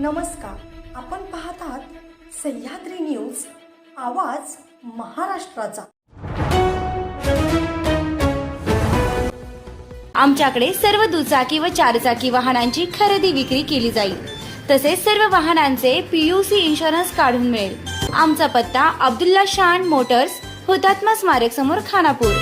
नमस्कार. आपण पाहत आहात सह्याद्री न्यूज आवाज महाराष्ट्राचा. आमच्याकडे सर्व दुचाकी व चारचाकी वाहनांची खरेदी विक्री केली जाईल. तसेच सर्व वाहनांचे पीयूसी इन्शुरन्स काढून मिळेल. आमचा पत्ता अब्दुल्ला शान मोटर्स हुतात्मा स्मारक समोर खानापूर.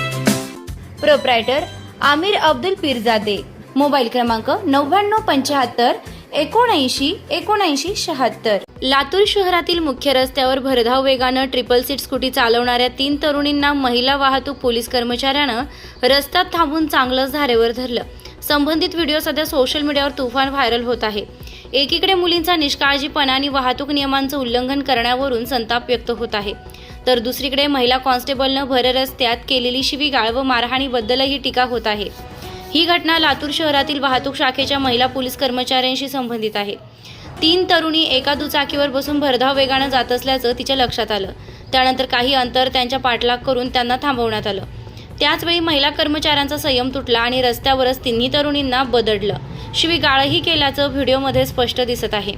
प्रोप्रायटर आमिर अब्दुल पीरजादे. मोबाईल क्रमांक नव्याण्णव पंच्याहत्तर एकोणऐंशी एकोणऐंशी शहात्तर. लातूर शहरातील मुख्य रस्त्यावर भरधाव वेगानं ट्रिपल सीट स्कूटी चालवणाऱ्या तीन तरुणींना महिला वाहतूक पोलीस कर्मचाऱ्यानं रस्त्यात थांबून चांगलंच धारेवर धरलं. संबंधित व्हिडिओ सध्या सोशल मीडियावर तुफान व्हायरल होत आहे. एकीकडे मुलींचा निष्काळजीपणा आणि वाहतूक नियमांचं उल्लंघन करण्यावरून संताप व्यक्त होत आहे. तर दुसरीकडे महिला कॉन्स्टेबलनं भर रस्त्यात केलेली शिवीगाळ व मारहाणीबद्दलही टीका होत आहे. ही घटना लातूर शहरातील वाहतूक शाखेच्या महिला पोलीस कर्मचाऱ्यांशी संबंधित आहे. तीन तरुणी एका दुचाकीवर बसून भरधाव वेगानं जात असल्याचं तिच्या लक्षात आलं. त्यानंतर काही अंतर त्यांच्या पाठलाग करून त्यांना थांबवण्यात आलं. त्याचवेळी महिला कर्मचाऱ्यांचा संयम तुटला आणि रस्त्यावरच तिन्ही तरुणींना बदडलं. शिवीगाळही केल्याचं व्हिडिओमध्ये स्पष्ट दिसत आहे.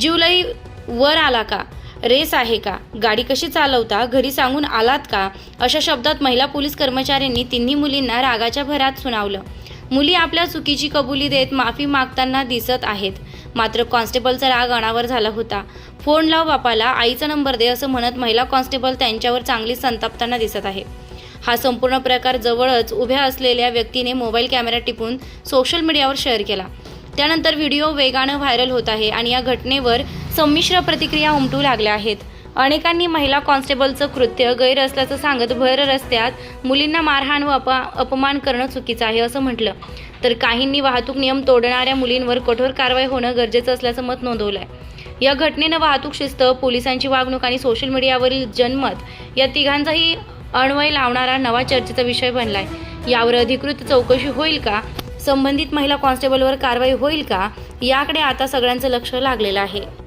जीवलई वर आला का? रेस आहे का? गाडी कशी चालवता? घरी सांगून आलात का? अशा शब्दात महिला पोलीस कर्मचाऱ्यांनी तिन्ही मुलींना रागाच्या भरात सुनावलं. मुली आपल्या चुकीची कबुली देत माफी मागताना दिसत आहेत. मात्र कॉन्स्टेबलचा राग अनावर झाला होता. फोन लाव बापाला आईचा नंबर दे असं म्हणत महिला कॉन्स्टेबल त्यांच्यावर चांगली संतापताना दिसत आहे. हा संपूर्ण प्रकार जवळच उभ्या असलेल्या व्यक्तीने मोबाईल कॅमेरा टिपून सोशल मीडियावर शेअर केला. त्यानंतर व्हिडिओ वेगानं व्हायरल होत आहे आणि या घटनेवर संमिश्र प्रतिक्रिया उमटू लागल्या आहेत. अनेकांनी महिला कॉन्स्टेबलचं कृत्य गैर असल्याचं सांगत भर रस्त्यात मुलींना मारहाण व अपा अपमान करणं चुकीचं आहे असं म्हटलं. तर काहींनी वाहतूक नियम तोडणाऱ्या मुलींवर कठोर कारवाई होणं गरजेचं असल्याचं मत नोंदवलं आहे या घटनेनं वाहतूक शिस्त पोलिसांची वागणूक आणि सोशल मीडियावरील जनमत या तिघांचाही अण्वय लावणारा नवा चर्चेचा विषय बनलाय. यावर अधिकृत चौकशी होईल का? संबंधित महिला कॉन्स्टेबलवर कारवाई होईल का? याकडे आता सगळ्यांचं लक्ष लागलेलं आहे.